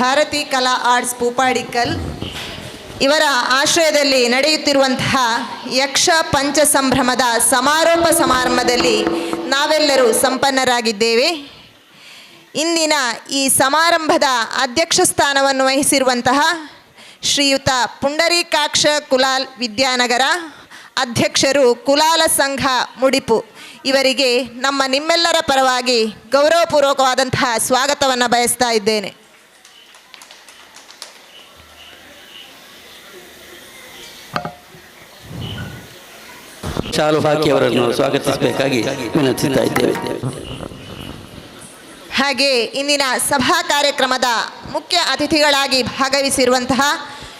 Bharati Kala arts Poopadikal ಇವರ ಆಶ್ರಯದಲ್ಲಿ ನಡೆಯುತ್ತಿರುವಂತಹ ಯಕ್ಷ ಪಂಚ ಸಂಭ್ರಮದ ಸಮಾರೋಪ ಸಮಾರಂಭದಲ್ಲಿ ನಾವೆಲ್ಲರೂ ಸಂಪನ್ನರಾಗಿದ್ದೇವೆ. ಇಂದಿನ ಈ ಸಮಾರಂಭದ ಅಧ್ಯಕ್ಷ ಸ್ಥಾನವನ್ನು ವಹಿಸಿರುವಂತಹ ಶ್ರೀಯುತ ಪುಂಡರೀಕಾಕ್ಷ ಕುಲಾಲ್ ವಿದ್ಯಾನಗರ ಅಧ್ಯಕ್ಷರು ಕುಲಾಲ ಸಂಘ ಮುಡಿಪು. ಇವರಿಗೆ ನಮ್ಮ ನಿಮ್ಮೆಲ್ಲರ ಪರವಾಗಿ ಗೌರವಪೂರ್ವಕವಾದಂತಹ ಸ್ವಾಗತವನ್ನು ಬಯಸ್ತಾ ಇದ್ದೇನೆ. ಶಾಲು ಹಾಕಿ ಅವರನ್ನು ಸ್ವಾಗತಿಸಬೇಕಾಗಿ ವಿನಂತಿಸ್ತಾ ಇದ್ದೇವೆ. ಹಾಗೆ ಇಂದಿನ ಸಭಾ ಕಾರ್ಯಕ್ರಮದ ಮುಖ್ಯ ಅತಿಥಿಗಳಾಗಿ ಭಾಗವಹಿಸಿರುವಂತಹ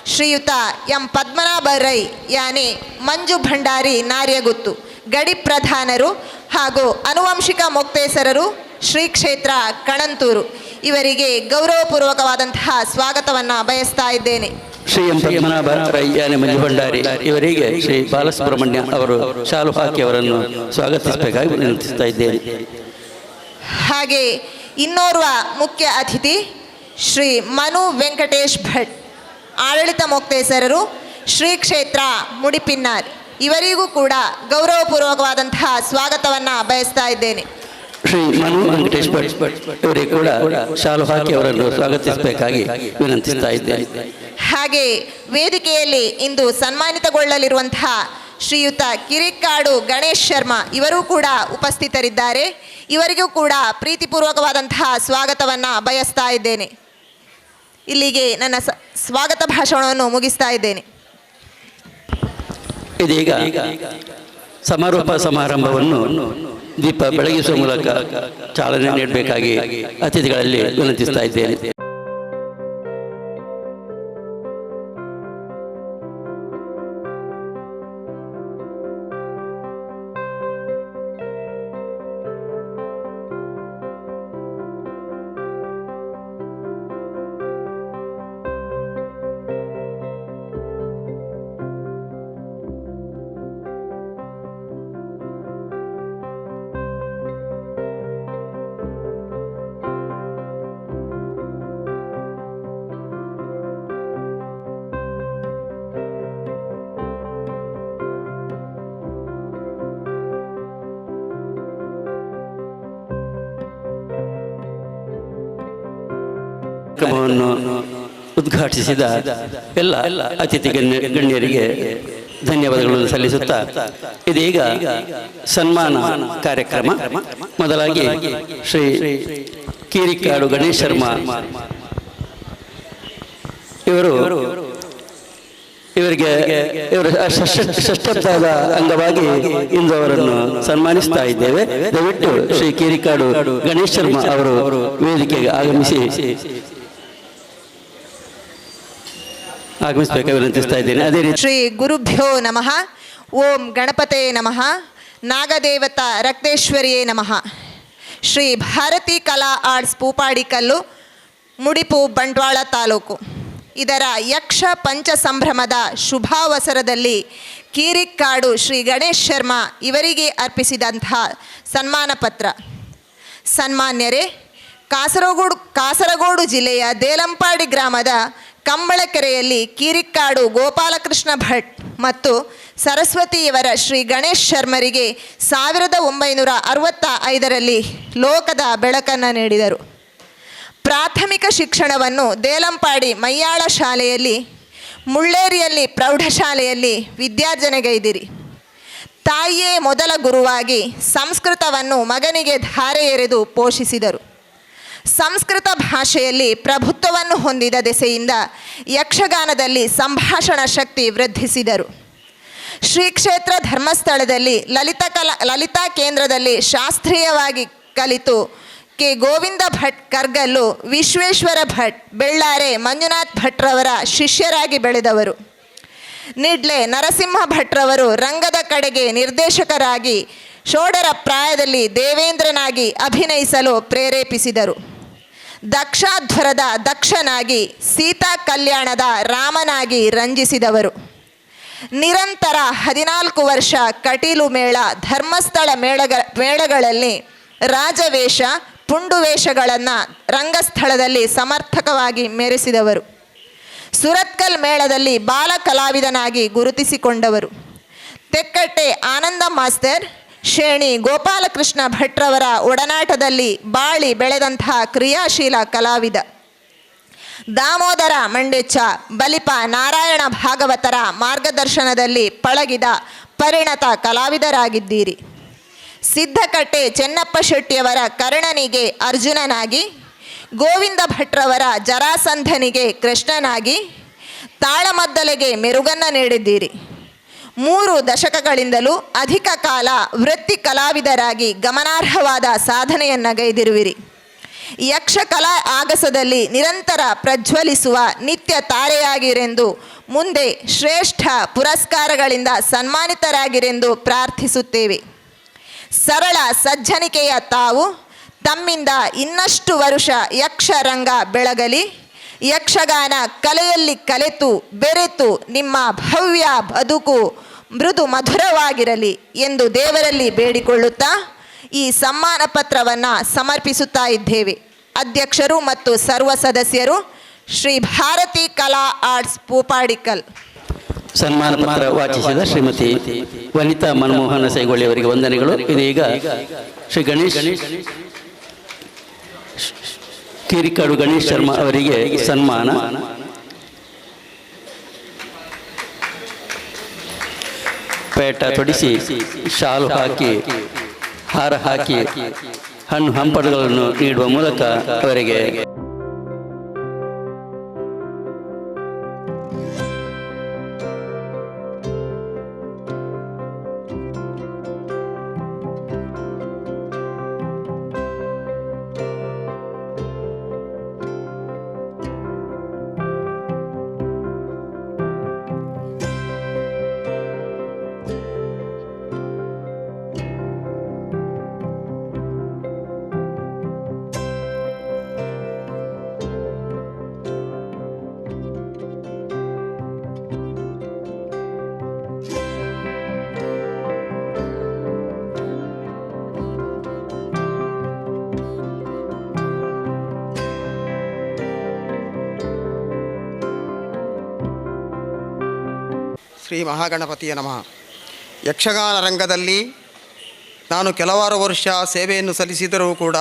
ಶ್ರೀಯುತ ಎಂ ಪದ್ಮನಾಭ ರೈ ಯಾನೆ ಮಂಜು ಭಂಡಾರಿ ನಾರ್ಯಗುತ್ತು, ಗಡಿ ಪ್ರಧಾನರು ಹಾಗೂ ಅನುವಂಶಿಕ ಮೊಕ್ತೇಸರರು ಶ್ರೀ ಕ್ಷೇತ್ರ ಕಣಂತೂರು. ಇವರಿಗೆ ಗೌರವಪೂರ್ವಕವಾದಂತಹ ಸ್ವಾಗತವನ್ನು ಬಯಸ್ತಾ ಇದ್ದೇನೆ. ಶ್ರೀ ಎಂ ಪದ್ಮನಾಭ ರೈ ಯಾನೆ ಮಂಜು ಭಂಡಾರಿ ಇವರಿಗೆ ಶ್ರೀ ಬಾಲಸುಬ್ರಹ್ಮಣ್ಯ ಅವರು ಶಾಲು ಹಾಕಿ ಅವರನ್ನು ಸ್ವಾಗತಿಸಬೇಕಾಗಿ ವಿನಂತಿಸ್ತಾ ಇದ್ದೇನೆ. ಹಾಗೆ ಇನ್ನೋರ್ವ ಮುಖ್ಯ ಅತಿಥಿ ಶ್ರೀ ಮನು ವೆಂಕಟೇಶ್ ಭಟ್ ಆಡಳಿತ ಮೊಕ್ತೇಸರರು ಶ್ರೀ ಕ್ಷೇತ್ರ ಮುಡಿಪಿನ್ನಾರ್ ಇವರಿಗೂ ಕೂಡ ಗೌರವಪೂರ್ವಕವಾದಂತಹ ಸ್ವಾಗತವನ್ನು ಬಯಸ್ತಾ ಇದ್ದೇನೆ. ಶ್ರೀ ಮನು ವೆಂಕಟೇಶ್ ಭಟ್ ಇವರಿಗೂ ಕೂಡ ಶಾಲು ಹಾಕಿ ಅವರನ್ನು ಸ್ವಾಗತಿಸಬೇಕಾಗಿ ವಿನಂತಿಸ್ತಾ ಇದ್ದೇನೆ. ಹಾಗೆ ವೇದಿಕೆಯಲ್ಲಿ ಇಂದು ಸನ್ಮಾನಿತಗೊಳ್ಳಲಿರುವಂತಹ ಶ್ರೀಯುತ ಕಿರಿಕ್ಕಾಡು ಗಣೇಶ್ ಶರ್ಮಾ ಇವರೂ ಕೂಡ ಉಪಸ್ಥಿತರಿದ್ದಾರೆ. ಇವರಿಗೂ ಕೂಡ ಪ್ರೀತಿಪೂರ್ವಕವಾದಂತಹ ಸ್ವಾಗತವನ್ನು ಬಯಸ್ತಾ ಇದ್ದೇನೆ. ಇಲ್ಲಿಗೆ ನನ್ನ ಸ್ವಾಗತ ಭಾಷಣವನ್ನು ಮುಗಿಸ್ತಾ ಇದ್ದೇನೆ. ಇದೀಗ ಸಮಾರೋಪ ಸಮಾರಂಭವನ್ನು ದೀಪ ಬೆಳಗಿಸುವ ಮೂಲಕ ಚಾಲನೆ ನೀಡಬೇಕಾಗಿ ಅತಿಥಿಗಳಲ್ಲಿ ವಿನಂತಿಸ್ತಾ ಇದ್ದೇನೆ. ಉದ್ಘಾಟಿಸಿದ ಎಲ್ಲ ಅತಿಥಿ ಗಣ್ಯ, ಗಣ್ಯರಿಗೆ ಧನ್ಯವಾದಗಳನ್ನು ಸಲ್ಲಿಸುತ್ತಾ ಇದೀಗ ಸನ್ಮಾನ ಕಾರ್ಯಕ್ರಮ. ಮೊದಲಾಗಿ ಶ್ರೀ ಕೀರಿಕಾಡು ಗಣೇಶ್ ಶರ್ಮಾ. ಇವರು ಇವರಿಗೆ ಇವರ ಷಷ್ಠಬ್ದದ ಅಂಗವಾಗಿ ಇಂದು ಅವರನ್ನು ಸನ್ಮಾನಿಸ್ತಾ ಇದ್ದೇವೆ. ದಯವಿಟ್ಟು ಶ್ರೀ ಕಿರಿಕಾಡು ಗಣೇಶ್ ಶರ್ಮಾ ಅವರು ವೇದಿಕೆಗೆ ಆಗಮಿಸಿ ಆಗಮಿಸಬೇಕಾಗಿ ವಿನಂತಿಸ್ತಾ ಇದ್ದೇನೆ. ಅದೇ ರೀತಿ ಶ್ರೀ ಗುರುಭ್ಯೋ ನಮಃ. ಓಂ ಗಣಪತೇ ನಮಃ. ನಾಗದೇವತಾ ರಕ್ತೇಶ್ವರಿಯೇ ನಮಃ. ಶ್ರೀ ಭಾರತಿ ಕಲಾ ಆರ್ಟ್ಸ್ ಪೂಪಾಡಿಕಲ್ಲು ಮುಡಿಪು, ಬಂಟ್ವಾಳ ತಾಲೂಕು. ಇದರ ಯಕ್ಷ ಪಂಚ ಸಂಭ್ರಮದ ಶುಭಾವಸರದಲ್ಲಿ ಕೀರಿಕ್ಕಾಡು ಶ್ರೀ ಗಣೇಶ್ ಶರ್ಮಾ ಇವರಿಗೆ ಅರ್ಪಿಸಿದಂತಹ ಸನ್ಮಾನ ಪತ್ರ. ಸನ್ಮಾನ್ಯರೇ, ಕಾಸರಗೋಡು ಕಾಸರಗೋಡು ಜಿಲ್ಲೆಯ ದೇಲಂಪಾಡಿ ಗ್ರಾಮದ ಕಂಬಳಕೆರೆಯಲ್ಲಿ ಕೀರಿಕ್ಕಾಡು ಗೋಪಾಲಕೃಷ್ಣ ಭಟ್ ಮತ್ತು ಸರಸ್ವತಿಯವರ ಶ್ರೀ ಗಣೇಶ್ ಶರ್ಮರಿಗೆ ಸಾವಿರದ ಒಂಬೈನೂರ ಅರವತ್ತ ಐದರಲ್ಲಿ ಲೋಕದ ಬೆಳಕನ್ನು ನೀಡಿದರು. ಪ್ರಾಥಮಿಕ ಶಿಕ್ಷಣವನ್ನು ದೇಲಂಪಾಡಿ ಮೈಯಾಳ ಶಾಲೆಯಲ್ಲಿ, ಮುಳ್ಳೇರಿಯಲ್ಲಿ ಪ್ರೌಢಶಾಲೆಯಲ್ಲಿ ವಿದ್ಯಾರ್ಜನೆಗೈದಿರಿ ತಾಯಿಯೇ ಮೊದಲ ಗುರುವಾಗಿ ಸಂಸ್ಕೃತವನ್ನು ಮಗನಿಗೆ ಧಾರೆ ಎರೆದು ಪೋಷಿಸಿದರು. ಸಂಸ್ಕೃತ ಭಾಷೆಯಲ್ಲಿ ಪ್ರಭುತ್ವವನ್ನು ಹೊಂದಿದ ದೆಸೆಯಿಂದ ಯಕ್ಷಗಾನದಲ್ಲಿ ಸಂಭಾಷಣ ಶಕ್ತಿ ವೃದ್ಧಿಸಿದರು. ಶ್ರೀ ಕ್ಷೇತ್ರ ಧರ್ಮಸ್ಥಳದಲ್ಲಿ ಲಲಿತ ಕಲಾ, ಲಲಿತಾ ಕೇಂದ್ರದಲ್ಲಿ ಶಾಸ್ತ್ರೀಯವಾಗಿ ಕಲಿತು ಕೆ. ಗೋವಿಂದ ಭಟ್ ಕರ್ಗಲ್ಲು, ವಿಶ್ವೇಶ್ವರ ಭಟ್, ಬೆಳ್ಳಾರೆ, ಮಂಜುನಾಥ್ ಭಟ್ರವರ ಶಿಷ್ಯರಾಗಿ ಬೆಳೆದವರು. ನಿಡ್ಲೆ, ನರಸಿಂಹ ಭಟ್ರವರು ರಂಗದ ಕಡೆಗೆ ನಿರ್ದೇಶಕರಾಗಿ, ಷೋಡರ ಪ್ರಾಯದಲ್ಲಿ ದೇವೇಂದ್ರನಾಗಿ ಅಭಿನಯಿಸಲು ಪ್ರೇರೇಪಿಸಿದರು. ದಕ್ಷಾಧ್ವರದ ದಕ್ಷನಾಗಿ ಸೀತಾ ಕಲ್ಯಾಣದ ರಾಮನಾಗಿ ರಂಜಿಸಿದವರು. ನಿರಂತರ ಹದಿನಾಲ್ಕು ವರ್ಷ ಕಟೀಲು ಮೇಳ ಧರ್ಮಸ್ಥಳ ಮೇಳಗ, ಮೇಳಗಳಲ್ಲಿ ರಾಜವೇಷ ಪುಂಡುವೇಷಗಳನ್ನು ರಂಗಸ್ಥಳದಲ್ಲಿ ಸಮರ್ಥಕವಾಗಿ ಮೆರೆಸಿದವರು. ಸುರತ್ಕಲ್ ಮೇಳದಲ್ಲಿ ಬಾಲ ಕಲಾವಿದನಾಗಿ ಗುರುತಿಸಿಕೊಂಡವರು. ತೆಕ್ಕಟ್ಟೆ ಆನಂದ ಮಾಸ್ತರ್ ಶೇಣಿ ಗೋಪಾಲಕೃಷ್ಣ ಭಟ್ರವರ ಒಡನಾಟದಲ್ಲಿ ಬಾಳಿ ಬೆಳೆದಂತಹ ಕ್ರಿಯಾಶೀಲ ಕಲಾವಿದ. ದಾಮೋದರ ಮಂಡೆಚ್ಚ, ಬಲಿಪ ನಾರಾಯಣ ಭಾಗವತರ ಮಾರ್ಗದರ್ಶನದಲ್ಲಿ ಪಳಗಿದ ಪರಿಣತ ಕಲಾವಿದರಾಗಿದ್ದೀರಿ. ಸಿದ್ಧಕಟ್ಟೆ ಚೆನ್ನಪ್ಪ ಶೆಟ್ಟಿಯವರ ಕರ್ಣನಿಗೆ ಅರ್ಜುನನಾಗಿ, ಗೋವಿಂದ ಭಟ್ರವರ ಜರಾಸಂಧನಿಗೆ ಕೃಷ್ಣನಾಗಿ, ತಾಳಮದ್ದಲೆಗೆ ಮೆರುಗನ್ನ ನೀಡಿದ್ದೀರಿ. ಮೂರು ದಶಕಗಳಿಂದಲೂ ಅಧಿಕ ಕಾಲ ವೃತ್ತಿ ಕಲಾವಿದರಾಗಿ ಗಮನಾರ್ಹವಾದ ಸಾಧನೆಯನ್ನು ಗೈದಿರುವಿರಿ ಯಕ್ಷಕಲಾ ಆಗಸದಲ್ಲಿ ನಿರಂತರ ಪ್ರಜ್ವಲಿಸುವ ನಿತ್ಯ ತಾರೆಯಾಗಿರೆಂದು, ಮುಂದೆ ಶ್ರೇಷ್ಠ ಪುರಸ್ಕಾರಗಳಿಂದ ಸನ್ಮಾನಿತರಾಗಿರೆಂದು ಪ್ರಾರ್ಥಿಸುತ್ತೇವೆ. ಸರಳ ಸಜ್ಜನಿಕೆಯ ತಾವು ತಮ್ಮಿಂದ ಇನ್ನಷ್ಟು ವರುಷ ಯಕ್ಷರಂಗ ಬೆಳಗಲಿ, ಯಕ್ಷಗಾನ ಕಲೆಯಲ್ಲಿ ಕಲೆತು, ಬೆರೆತು ನಿಮ್ಮ ಭವ್ಯ ಬದುಕು ಮೃದು ಮಧುರವಾಗಿರಲಿ ಎಂದು ದೇವರಲ್ಲಿ ಬೇಡಿಕೊಳ್ಳುತ್ತಾ ಈ ಸಮ್ಮಾನ ಪತ್ರವನ್ನು ಸಮರ್ಪಿಸುತ್ತಾ ಇದ್ದೇವೆ. ಅಧ್ಯಕ್ಷರು ಮತ್ತು ಸರ್ವ ಸದಸ್ಯರು, ಶ್ರೀ ಭಾರತಿ ಕಲಾ ಆರ್ಟ್ಸ್ ಪೂಪಾಡಿಕಲ್. ಸನ್ಮಾನ ಪತ್ರ ವಾಚಿಸಿದ ಶ್ರೀಮತಿ ವನಿತಾ ಮನಮೋಹನ ಸೈಗೊಳ್ಳಿ ಅವರಿಗೆ ವಂದನೆಗಳು. ಇದೀಗ ಶ್ರೀ ಗಣೇಶ್ ಕಿರಿಕಾಡು ಗಣೇಶ್ ಶರ್ಮಾ ಅವರಿಗೆ ಸನ್ಮಾನ. ಪೇಟ ತೊಡಿಸಿ ಶಾಲು ಹಾಕಿ ಹಾರ ಹಾಕಿ ಹಣ್ಣು ಹಂಪಲುಗಳನ್ನು ನೀಡುವ ಮೂಲಕ ಅವರಿಗೆ ಶ್ರೀ ಮಹಾಗಣಪತಿಯ ನಮಃ. ಯಕ್ಷಗಾನ ರಂಗದಲ್ಲಿ ನಾನು ಕೆಲವಾರು ವರ್ಷ ಸೇವೆಯನ್ನು ಸಲ್ಲಿಸಿದರೂ ಕೂಡ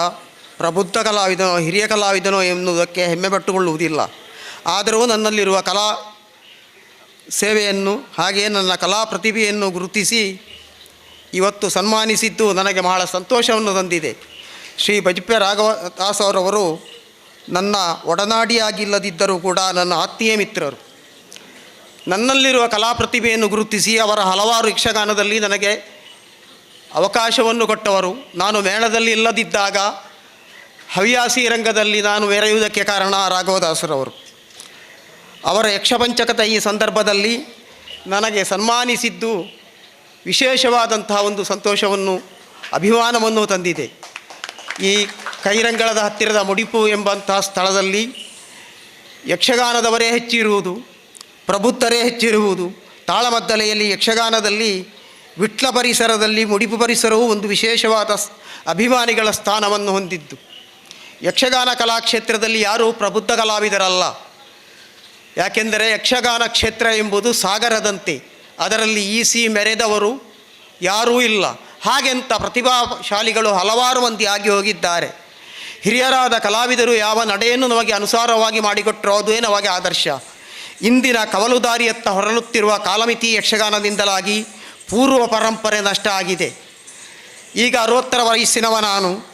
ಪ್ರಬುದ್ಧ ಕಲಾವಿದನೋ, ಹಿರಿಯ ಕಲಾವಿದನೋ ಎನ್ನುವುದಕ್ಕೆ ಹೆಮ್ಮೆ ಪಟ್ಟುಕೊಳ್ಳುವುದಿಲ್ಲ ಆದರೂ ನನ್ನಲ್ಲಿರುವ ಕಲಾ ಸೇವೆಯನ್ನು, ಹಾಗೆಯೇ ನನ್ನ ಕಲಾ ಪ್ರತಿಭೆಯನ್ನು ಗುರುತಿಸಿ ಇವತ್ತು ಸನ್ಮಾನಿಸಿದ್ದು ನನಗೆ ಬಹಳ ಸಂತೋಷವನ್ನು ತಂದಿದೆ. ಶ್ರೀ ಬಜ್ಪೆ ರಾಘವ ದಾಸ್ ಅವರವರು ನನ್ನ ಒಡನಾಡಿಯಾಗಿಲ್ಲದಿದ್ದರೂ ಕೂಡ ನನ್ನ ಆತ್ಮೀಯ ಮಿತ್ರರು. ನನ್ನಲ್ಲಿರುವ ಕಲಾ ಪ್ರತಿಭೆಯನ್ನು ಗುರುತಿಸಿ ಅವರ ಹಲವಾರು ಯಕ್ಷಗಾನದಲ್ಲಿ ನನಗೆ ಅವಕಾಶವನ್ನು ಕೊಟ್ಟವರು. ನಾನು ಮೇಳದಲ್ಲಿ ಇಲ್ಲದಿದ್ದಾಗ ಹವ್ಯಾಸಿ ರಂಗದಲ್ಲಿ ನಾನು ಮೆರೆಯುವುದಕ್ಕೆ ಕಾರಣ ರಾಘವದಾಸರವರು ಅವರ. ಯಕ್ಷಪಂಚಕದ ಈ ಸಂದರ್ಭದಲ್ಲಿ ನನಗೆ ಸನ್ಮಾನಿಸಿದ್ದು ವಿಶೇಷವಾದಂತಹ ಒಂದು ಸಂತೋಷವನ್ನು, ಅಭಿಮಾನವನ್ನು ತಂದಿದೆ. ಈ ಕೈರಂಗಳದ ಹತ್ತಿರದ ಮುಡಿಪು ಎಂಬಂತಹ ಸ್ಥಳದಲ್ಲಿ ಯಕ್ಷಗಾನದವರೇ ಹೆಚ್ಚಿರುವುದು. ಪ್ರಬುದ್ಧರೇ ಹೆಚ್ಚಿರುವುದು. ತಾಳಮದ್ದಲೆಯಲ್ಲಿ ಯಕ್ಷಗಾನದಲ್ಲಿ ವಿಟ್ಲ ಪರಿಸರದಲ್ಲಿ ಮುಡಿಪು ಪರಿಸರವು ಒಂದು ವಿಶೇಷವಾದ ಅಭಿಮಾನಿಗಳ ಸ್ಥಾನವನ್ನು ಹೊಂದಿದ್ದು. ಯಕ್ಷಗಾನ ಕಲಾಕ್ಷೇತ್ರದಲ್ಲಿ ಯಾರೂ ಪ್ರಬುದ್ಧ ಕಲಾವಿದರಲ್ಲ. ಯಾಕೆಂದರೆ ಯಕ್ಷಗಾನ ಕ್ಷೇತ್ರ ಎಂಬುದು ಸಾಗರದಂತೆ. ಅದರಲ್ಲಿ ಈಸಿ ಮೆರೆದವರು ಯಾರೂ ಇಲ್ಲ. ಹಾಗೆಂತ ಪ್ರತಿಭಾಶಾಲಿಗಳು ಹಲವಾರು ಮಂದಿ ಆಗಿ ಹೋಗಿದ್ದಾರೆ. ಹಿರಿಯರಾದ ಕಲಾವಿದರು ಯಾವ ನಡೆಯನ್ನು ನಮಗೆ ಅನುಸಾರವಾಗಿ ಮಾಡಿಕೊಟ್ಟರೋ ಅದುವೇ ನಮಗೆ ಆದರ್ಶ. ಇಂದಿನ ಕವಲುದಾರಿಯತ್ತ ಹೊರಳುತ್ತಿರುವ ಕಾಲಮಿತಿ ಯಕ್ಷಗಾನದಿಂದಲಾಗಿ ಪೂರ್ವ ಪರಂಪರೆ ನಷ್ಟ ಆಗಿದೆ. ಈಗ ಅರವತ್ತರ ವಯಸ್ಸಿನವ ನಾನು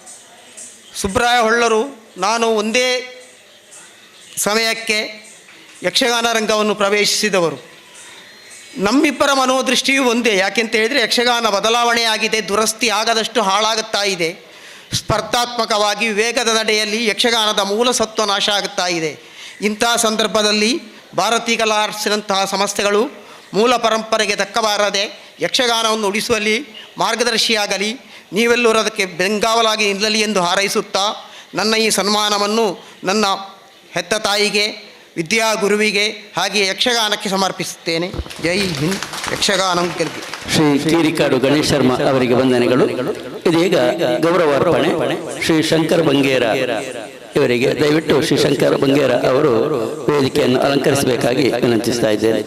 ಸುಬ್ರಾಯ ಹೊಳ್ಳರು ನಾನು ಒಂದೇ ಸಮಯಕ್ಕೆ ಯಕ್ಷಗಾನ ರಂಗವನ್ನು ಪ್ರವೇಶಿಸಿದವರು. ನಮ್ಮಿಬ್ಬರ ಮನೋದೃಷ್ಟಿಯೂ ಒಂದೇ, ಯಾಕೆಂತ ಹೇಳಿದರೆ ಯಕ್ಷಗಾನ ಬದಲಾವಣೆಯಾಗಿದೆ ದುರಸ್ತಿ ಆಗದಷ್ಟು ಹಾಳಾಗುತ್ತಾ ಇದೆ. ಸ್ಪರ್ಧಾತ್ಮಕವಾಗಿ ವೇಗದ ನಡೆಯಲ್ಲಿ ಯಕ್ಷಗಾನದ ಮೂಲ ಸತ್ವ ನಾಶ ಆಗುತ್ತಾ ಇದೆ. ಇಂಥ ಸಂದರ್ಭದಲ್ಲಿ ಭಾರತೀ ಕಲಾ ಆರ್ಟ್ಸಿನಂತಹ ಸಂಸ್ಥೆಗಳು ಮೂಲ ಪರಂಪರೆಗೆ ತಕ್ಕಬಾರದೆ ಯಕ್ಷಗಾನವನ್ನು ಉಳಿಸುವಲ್ಲಿ ಮಾರ್ಗದರ್ಶಿಯಾಗಲಿ ನೀವೆಲ್ಲರೂ ಅದಕ್ಕೆ ಬೆಂಗಾವಲಾಗಿ ನಿಲ್ಲಲಿ ಎಂದು ಹಾರೈಸುತ್ತಾ ನನ್ನ ಈ ಸನ್ಮಾನವನ್ನು ನನ್ನ ಹೆತ್ತ ತಾಯಿಗೆ ವಿದ್ಯಾಗುರುವಿಗೆ ಹಾಗೆ ಯಕ್ಷಗಾನಕ್ಕೆ ಸಮರ್ಪಿಸುತ್ತೇನೆ. ಜೈ ಹಿಂದ್. ಯಕ್ಷಗಾನ ಶ್ರೀ ಕೀರಿಕಾಡು ಗಣೇಶ್ ಶರ್ಮ ಅವರಿಗೆ ವಂದನೆಗಳು. ಇದೀಗ ಗೌರವಾರ್ಪಣೆ. ಶ್ರೀ ಶಂಕರ್ ಬಂಗೇರ. ಇವರಿಗೆ ದಯವಿಟ್ಟು ಶ್ರೀ ಶಂಕರ್ ಬಂಗೇರ ಅವರು ವೇದಿಕೆಯನ್ನು ಅಲಂಕರಿಸಬೇಕಾಗಿ ವಿನಂತಿಸ್ತಾ ಇದ್ದೇನೆ.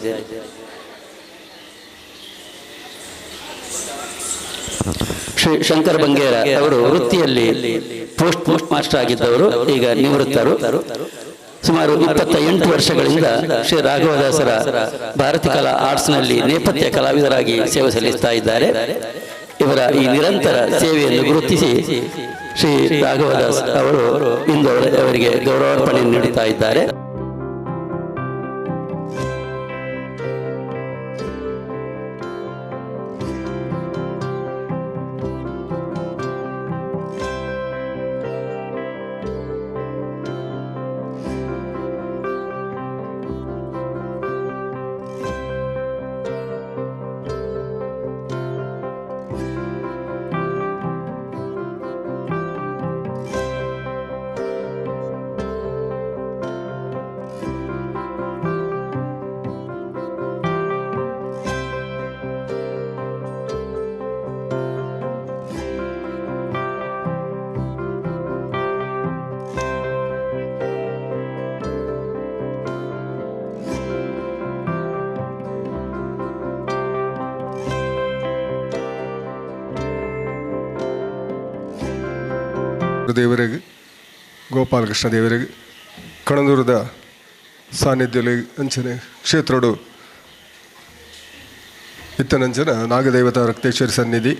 ಶ್ರೀ ಶಂಕರ್ ಬಂಗೇರ ಅವರು ವೃತ್ತಿಯಲ್ಲಿ ಪೋಸ್ಟ್ ಪೋಸ್ಟ್ ಮಾಸ್ಟರ್ ಆಗಿದ್ದವರು, ಈಗ ನಿವೃತ್ತರು. ಸುಮಾರು ಇಪ್ಪತ್ತ ಎಂಟು ವರ್ಷಗಳಿಂದ ಶ್ರೀ ರಾಘವದಾಸರ ಭಾರತಿ ಕಲಾ ಆರ್ಟ್ಸ್ನಲ್ಲಿ ನೇಪಥ್ಯ ಕಲಾವಿದರಾಗಿ ಸೇವೆ ಸಲ್ಲಿಸ್ತಾ ಇದ್ದಾರೆ. ಇವರ ಈ ನಿರಂತರ ಸೇವೆಯನ್ನು ಗುರುತಿಸಿ ಶ್ರೀ ರಾಘವದಾಸ್ ಅವರು ಇಂದು ಅವರ- ಅವರಿಗೆ ಗೌರವಾರ್ಪಣೆ ನೀಡುತ್ತಾ ಇದ್ದಾರೆ. ದೇವರಿಗೆ ಗೋಪಾಲಕೃಷ್ಣ ದೇವರಿಗೆ, ಕಣದೂರದ ಸಾನ್ನಿಧ್ಯದಲ್ಲಿ ಅಂಚನೆ ಕ್ಷೇತ್ರಡು ಇತ್ತನಂಚನ ನಾಗದೇವತಾ ರಕ್ತೇಶ್ವರಿ ಸನ್ನಿಧಿ